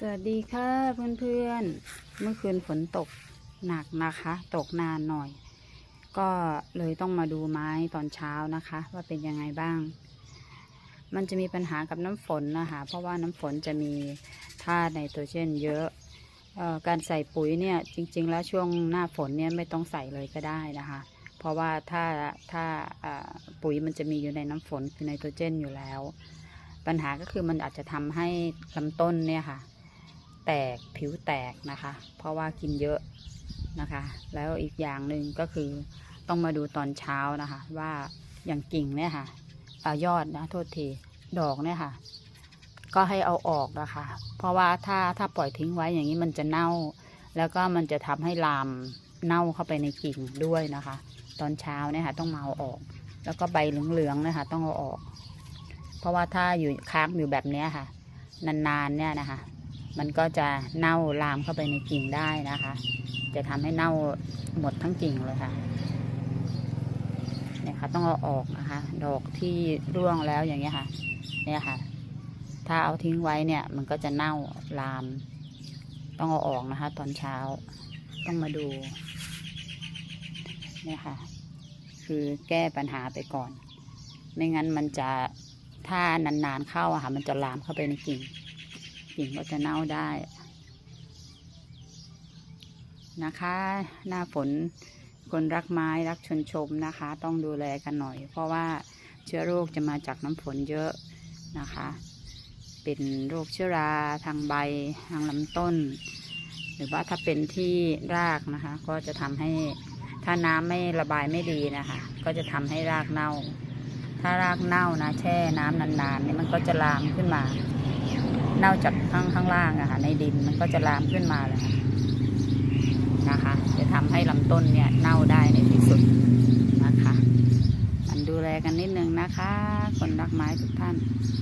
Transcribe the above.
สวัสดีค่ะเพื่อนๆ เมื่อคืนฝนตกหนักนะคะ ตกนานหน่อย ก็เลยต้องมาดูไม้ตอนเช้านะคะ ว่าเป็นยังไงบ้าง มันจะมีปัญหากับน้ำฝนนะคะ เพราะว่าน้ำฝนจะมีธาตุไนโตรเจนเยอะออการใส่ปุ๋ยเนี่ยจริง ๆ แล้วช่วงหน้าฝนเนี่ยไม่ต้องใส่เลยก็ได้นะคะ เพราะว่าถ้าถ้าอ่าปุ๋ยมันจะมีอยู่ในน้ำฝนคือไนโตรเจนอยู่แล้ว ปัญหาก็คือมันอาจจะทำให้ลำต้นเนี่ยค่ะ แตกผิวแตกนะคะ เพราะว่ากินเยอะนะคะ แล้วอีกอย่างหนึ่งก็คือต้องมาดูตอนเช้านะคะ ว่าอย่างกิ่งเนี่ยค่ะอายอดนะโทษทีดอกเนี่ยค่ะ ก็ให้เอาออกนะคะ เพราะว่าถ้าถ้าปล่อยทิ้งไว้อย่างนี้มันจะเน่า แล้วก็มันจะทำให้ลามเน่าเข้าไปในกิ่งด้วยนะคะ ตอนเช้าเนี่ยค่ะ ต้องมาเอาออก แล้วก็ใบเหลืองๆนะคะ ต้องเอาออก เพราะว่าถ้าอยู่ค้างอยู่แบบเนี้ยค่ะ นานๆเนี่ยนะคะ มันก็จะเน่าลามเข้าไปในกิ่งได้นะคะ จะทำให้เน่าหมดทั้งกิ่งเลยค่ะเนี่ยค่ะต้องเอาออกนะคะ ดอกที่ร่วงแล้วอย่างเงี้ยค่ะ เนี่ยค่ะ ถ้าเอาทิ้งไว้เนี่ย มันก็จะเน่าลาม ต้องเอาออกนะคะ ตอนเช้าต้องมาดู เนี่ยค่ะ คือแก้ปัญหาไปก่อน ไม่งั้นมันจะถ้านานๆเข้าอะค่ะ มันจะลามเข้าไปในกิ่ง กิ่งก็จะเน่าได้ นะคะ หน้าฝนคนรักไม้รักชนชมนะคะ ต้องดูแลกันหน่อย เพราะว่าเชื้อโรคจะมาจากน้ำฝนเยอะนะคะ เป็นโรคเชื้อราทางใบทางลำต้น หรือว่าถ้าเป็นที่รากนะคะ ก็จะทำให้ถ้าน้ำไม่ระบายไม่ดีนะคะ ก็จะทำให้รากเน่า ถ้ารากเน่านะแช่น้ำนานๆเนี่ยมันก็จะลามขึ้นมา เน่าจากข้างข้างล่างอะค่ะ ในดินมันก็จะลามขึ้นมาเลยค่ะนะคะ จะทำให้ลำต้นเนี่ยเน่าได้ในที่สุดนะคะ มันดูแลกันนิดนึงนะคะ คนรักไม้ทุกท่าน